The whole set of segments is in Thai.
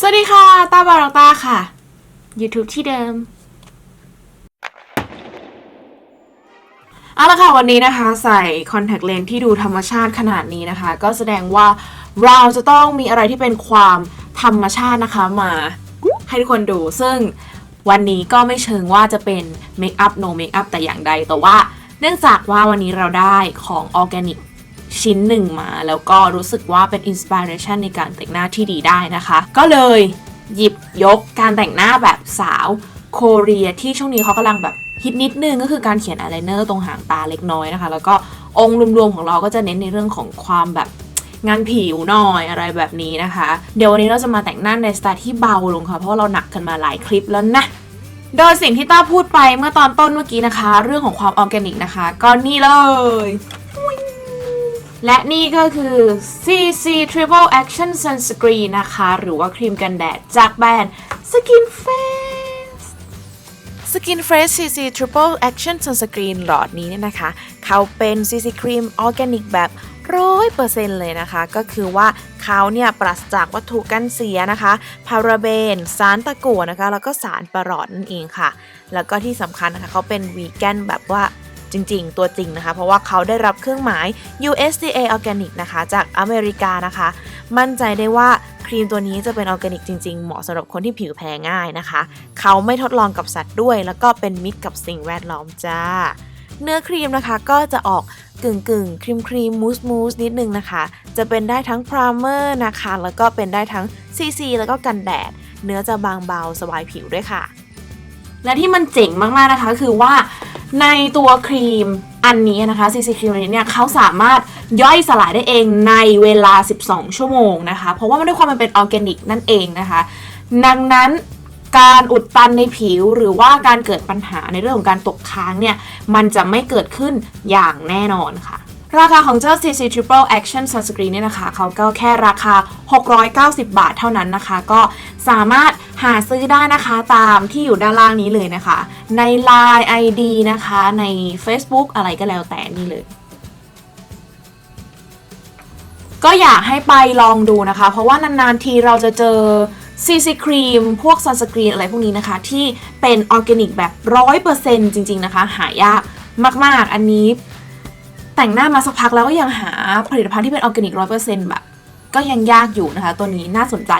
สวัสดีค่ะ ตาบารักตาค่ะ YouTube ที่เดิม เอาละค่ะ วันนี้นะคะ ใส่คอนแทคเลนส์ที่ดูธรรมชาติขนาดนี้นะคะ ก็แสดงว่าเราจะต้องมีอะไรที่เป็นความธรรมชาตินะคะมาให้ทุกคนดู ซึ่งวันนี้ก็ไม่เชิงว่าจะเป็นเมคอัพโนเมคอัพแต่อย่างใด แต่ว่าเนื่องจากว่าวันนี้เราได้ของออร์แกนิก ชิ้นหนึ่งมา แล้วก็รู้สึกว่าเป็นอินสปิเรชันในการแต่งหน้าที่ดีได้นะคะ ก็เลยหยิบยกการแต่งหน้าแบบสาวโคเรียที่ช่วงนี้เขากำลังแบบฮิตนิดนึงก็คือการเขียนอายไลเนอร์ตรงหางตาเล็กน้อยนะคะ แล้วก็องค์รวมๆของเราก็จะเน้นในเรื่องของความแบบงานผิวหน่อยอะไรแบบนี้นะคะ เดี๋ยววันนี้เราจะมาแต่งหน้าในสไตล์ที่เบาลงค่ะ เพราะเราหนักกันมาหลายคลิปแล้วนะ โดยสิ่งที่ต้าพูดไปเมื่อตอนต้นเมื่อกี้นะคะ เรื่องของความออร์แกนิกนะคะ ก็นี่เลย และนี่ก็คือ CC Triple Action Sunscreen นะคะ หรือว่าครีมกันแดดจากแบรนด์ Skin Face Skin Face CC Triple Action Sunscreen หลอดนี้เนี่ยนะคะ เขาเป็น CC ครีมออร์แกนิกแบบร้อยเปอร์เซ็นต์เลยนะคะ ก็คือว่าเขาเนี่ยปราศจากวัตถุกันเสียนะคะ พาราเบน สารตะกั่วนะคะ แล้วก็สารประหลอดนั่นเองค่ะ แล้วก็ที่สำคัญนะคะเขาเป็นวีแกนแบบว่า จริงๆ ตัวจริงนะคะ เพราะว่าเขาได้รับเครื่องหมาย USDA Organic นะคะ จากอเมริกานะคะ มั่นใจได้ว่าครีมตัวนี้จะเป็นออร์แกนิกจริงๆ เหมาะสำหรับคนที่ผิวแพ้ง่ายนะคะ เขาไม่ทดลองกับสัตว์ด้วย แล้วก็เป็นมิตรกับสิ่งแวดล้อมจ้า เนื้อครีมนะคะก็จะออกกึ่งกึ่งครีมครีมมูสมูสนิดนึงนะคะ จะเป็นได้ทั้งพรามเมอร์นะคะ แล้วก็เป็นได้ทั้ง CC แล้วก็กันแดด เนื้อจะบางเบาสบายผิวด้วยค่ะ และที่มันเจ๋งมากๆนะคะ คือว่า ในตัวครีมอันนี้นะคะ CC ครีมอันนี้เนี่ยเขาสามารถย่อยสลายได้เองในเวลา 12 ชั่วโมงนะคะ เพราะว่ามันด้วยความมันเป็นออร์แกนิกนั่นเองนะคะ ดังนั้นการอุดตันในผิวหรือว่าการเกิดปัญหาในเรื่องของการตกค้างเนี่ย มันจะไม่เกิดขึ้นอย่างแน่นอนค่ะ ราคาของเจ้า CC Triple Action Sunscreen เนี่ยนะคะ เขาก็แค่ราคา 690 บาทเท่านั้นนะคะ ก็สามารถหาซื้อได้นะคะตามที่อยู่ด้านล่างนี้เลยนะคะ ใน Line ID นะคะ ใน Facebook อะไรก็แล้วแต่นี่เลย ก็อยากให้ไปลองดูนะคะ เพราะว่านานๆทีเราจะเจอ CC ครีมพวกซันสกรีนอะไรพวกนี้นะคะ ที่เป็นออร์แกนิกแบบร้อยเปอร์เซ็นต์จริง ๆ นะคะ หายากมาก ๆ อันนี้ แต่งหน้ามาสักพักแล้วก็ยังหาผลิตภัณฑ์ที่เป็นออร์แกนิกร้อยเปอร์เซ็นต์แบบก็ยังยากอยู่นะคะ ตัวนี้น่าสนใจ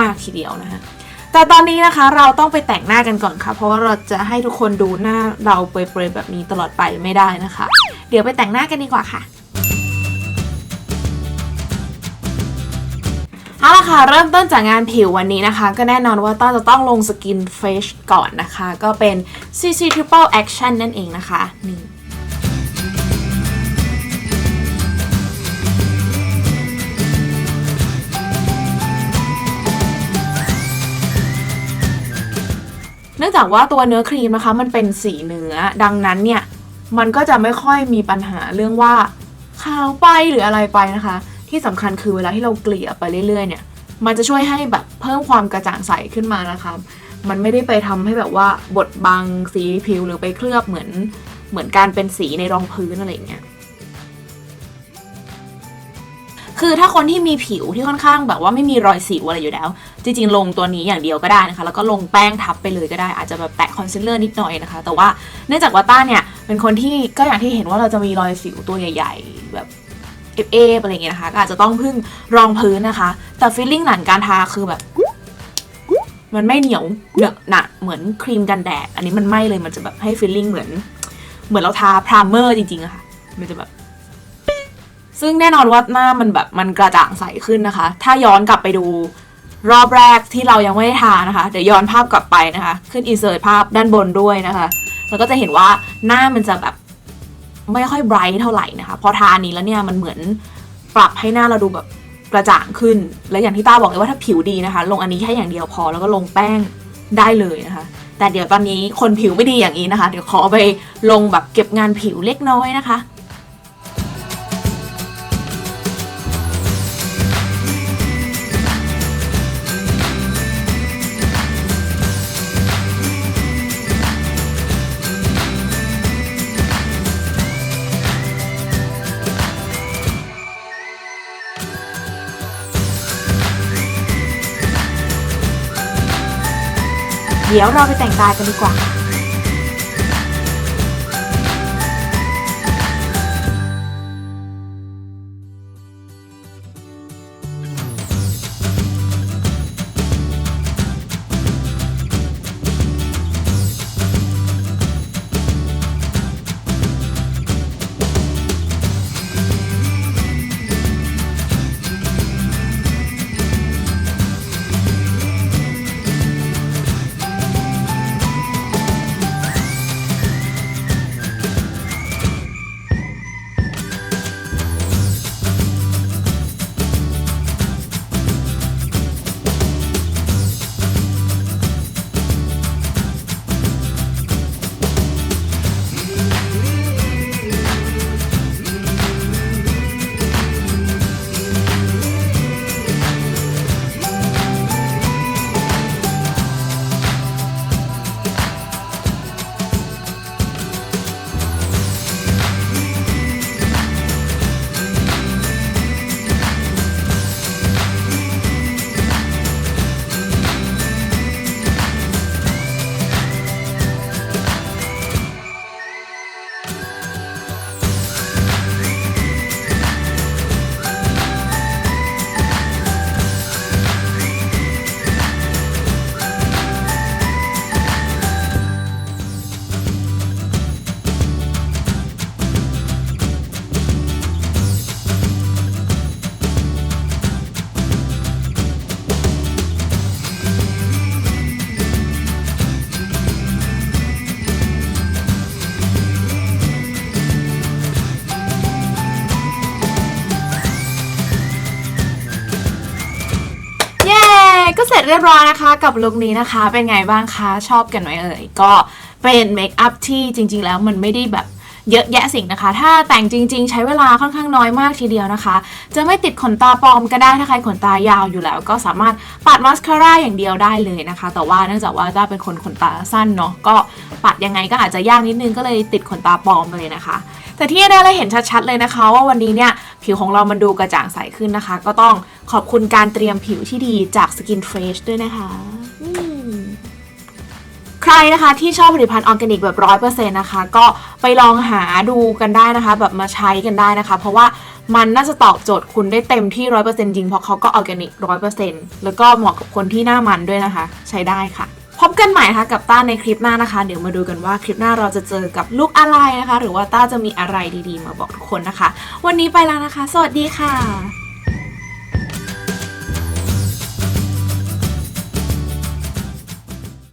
มาก ๆ ทีเดียวนะคะ แต่ตอนนี้นะคะเราต้องไปแต่งหน้ากันก่อนค่ะ เพราะว่าเราจะให้ทุกคนดูหน้าเราเปรยๆแบบนี้ตลอดไปไม่ได้นะคะ เดี๋ยวไปแต่งหน้ากันดีกว่าค่ะเอาละค่ะ เริ่มต้นจากงานผิววันนี้นะคะ ก็แน่นอนว่าต้าจะต้องลงสกินเฟชก่อนนะคะ ก็เป็น CC Triple Action นั่นเองนะคะนี่ เนื่องจากว่าตัวเนื้อครีมนะคะ มันเป็นสีเนื้อ ดังนั้นเนี่ย มันก็จะไม่ค่อยมีปัญหาเรื่องว่าขาวไปหรืออะไรไปนะคะ ที่สำคัญคือเวลาที่เราเกลี่ยไปเรื่อยๆ เนี่ย มันจะช่วยให้แบบเพิ่มความกระจ่างใสขึ้นมานะคะ มันไม่ได้ไปทำให้แบบว่าบดบังสีผิวหรือไปเคลือบเหมือนเหมือนการเป็นสีในรองพื้นอะไรอย่างเงี้ย คือถ้าคนที่มีผิวที่ค่อนข้างแบบว่าไม่มีรอยสิวอะไรอยู่แล้ว จริงๆ ลงตัวนี้อย่างเดียวก็ได้นะคะ แล้วก็ลงแป้งทับไปเลยก็ได้ อาจจะแบบแตะคอนซีลเลอร์นิดหน่อยนะคะ แต่ว่าเนื่องจากว่าต้าเนี่ยเป็นคนที่ก็อย่างที่เห็นว่าเราจะมีรอยสิวตัวใหญ่ ๆ แบบเอฟเอฟอะไรอย่างเงี้ยนะคะก็อาจจะต้องพึ่งรองพื้นนะคะ แต่ฟีลลิ่งหลังการทาคือแบบ มันไม่เหนียวเหนอะหนะเหมือนครีมกันแดด อันนี้มันไม่เลยมันจะแบบให้ฟีลลิ่งเหมือน เหมือนเราทาพรามเมอร์จริงๆอะค่ะ มันจะแบบ ซึ่งแน่นอนว่าหน้ามันแบบมันกระจ่างใสขึ้นนะคะ ถ้าย้อนกลับไปดูรอบแรกที่เรายังไม่ได้ทานะคะ เดี๋ยวย้อนภาพกลับไปนะคะ ขึ้นอินเสิร์ตภาพด้านบนด้วยนะคะแล้วก็จะเห็นว่าหน้ามันจะแบบไม่ค่อยไบรท์เท่าไหร่นะคะ พอทาอันนี้แล้วเนี่ยมันเหมือนปรับให้หน้าเราดูแบบกระจ่างขึ้น และอย่างที่ต้าบอกเลยว่าถ้าผิวดีนะคะ ลงอันนี้แค่อย่างเดียวพอแล้วก็ลงแป้งได้เลยนะคะ แต่เดี๋ยวตอนนี้คนผิวไม่ดีอย่างนี้นะคะ เดี๋ยวขอไปลงแบบเก็บงานผิวเล็กน้อยนะคะ เดี๋ยวเราไปแต่งตากันดีกว่า ร็จเรียบร้อยนะคะกับลุคนี้นะคะ เป็นไงบ้างคะ ชอบกันไหมเอ่ย ก็เป็นเมคอัพที่จริง ๆ แล้วมันไม่ได้แบบ เยอะแยะสิ่งนะคะ ถ้าแต่งจริง ๆ ใช้เวลาค่อนข้างน้อยมากทีเดียวนะคะ จะไม่ติดขนตาปลอมก็ได้ถ้าใครขนตายาวอยู่แล้ว ก็สามารถปัดมาสคาร่าอย่างเดียวได้เลยนะคะ แต่ว่าเนื่องจากว่าต้าเป็นคนขนตาสั้นเนาะก็ปัดยังไงก็อาจจะยากนิดนึงก็เลยติดขนตาปลอมเลยนะคะแต่ที่แน่เราเห็นชัดๆเลยนะคะ ว่าวันนี้เนี่ยผิวของเรามันดูกระจ่างใสขึ้นนะคะ ก็ต้องขอบคุณการเตรียมผิวที่ดีจาก Skin Fresh ด้วยนะคะ ใครนะคะที่ชอบผลิตภัณฑ์ออร์แกนิกแบบร้อยเปอร์เซ็นต์นะคะ ก็ไปลองหาดูกันได้นะคะ แบบมาใช้กันได้นะคะ เพราะว่ามันน่าจะตอบโจทย์คุณได้เต็มที่ร้อยเปอร์เซ็นต์จริงเพราะเขาก็ออร์แกนิกร้อยเปอร์เซ็นต์แล้วก็เหมาะกับคนที่หน้ามันด้วยนะคะ ใช้ได้ค่ะ พบกันใหม่นะคะกับต้าในคลิปหน้านะคะ เดี๋ยวมาดูกันว่าคลิปหน้าเราจะเจอกับลุกอะไรนะคะ หรือว่าต้าจะมีอะไรดีๆ มาบอกทุกคนนะคะ วันนี้ไปแล้วนะคะ สวัสดีค่ะ